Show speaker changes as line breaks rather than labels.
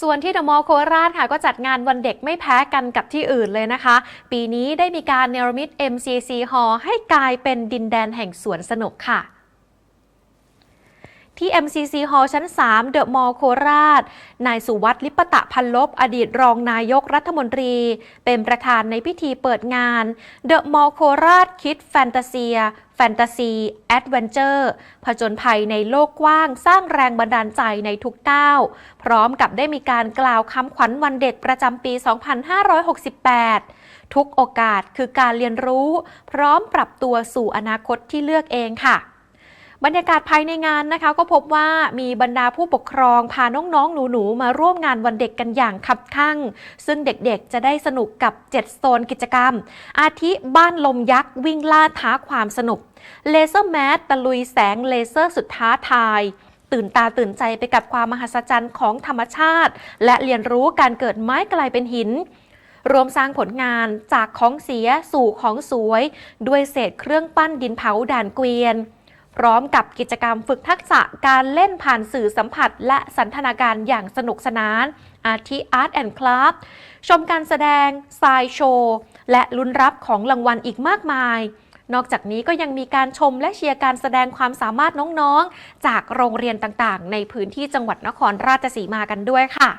ส่วนที่เดอะมอลล์โคราชค่ะก็จัดงานวันเด็กไม่แพ้กันกับที่อื่นเลยนะคะ ปีนี้ได้มีการเนรมิต MCC Hall ให้กลายเป็นดินแดนแห่งสวนสนุกค่ะ ที่ MCC Hall ชั้น 3 เดอะมอลล์โคราช นายสุวัสดิ์ลิปตะพันลบ อดีตรองนายกรัฐมนตรี เป็นประธานในพิธีเปิดงานเดอะมอลล์โคราชคิดแฟนตาเซียแฟนตาซีแอดเวนเจอร์ผจญภัยในโลกกว้างสร้างแรงบันดาลใจในทุกก้าว พร้อมกับได้มีการกล่าวคำขวัญวันเด็กประจำปี 2568 ทุกโอกาสคือการเรียนรู้ พร้อมปรับตัวสู่อนาคตที่เลือกเองค่ะ บรรยากาศภายในงานนะคะ ก็พบว่ามีบรรดาผู้ปกครองพาน้องๆ หนูๆ มาร่วมงานวันเด็กกันอย่างคับคั่งซึ่งเด็กๆจะได้สนุกกับ 7 โซนกิจกรรม อาทิบ้านลมยักษ์ วิ่งล่าท้าความสนุกเลเซอร์แมสตะลุยแสงเลเซอร์สุดท้าทายตื่นตาตื่นใจไปกับความมหัศจรรย์ของธรรมชาติ และเรียนรู้การเกิดไม้กลายเป็นหินรวมสร้างผลงานจากของเสียสู่ของสวย ด้วยเศษเครื่องปั้นดินเผาด่านเกวียน พร้อมกับกิจกรรมฝึกทักษะการเล่นผ่านสื่อสัมผัส และสันทนาการอย่างสนุกสนาน อาทิอาร์ตแอนด์คลาฟชมการแสดงทรายโชว์และลุ้นรับของรางวัลอีกมากมาย นอกจากนี้ก็ยังมีการชมและเชียร์การแสดงความสามารถน้องๆ จากโรงเรียนต่างๆ ในพื้นที่จังหวัดนครราชสีมากันด้วยค่ะ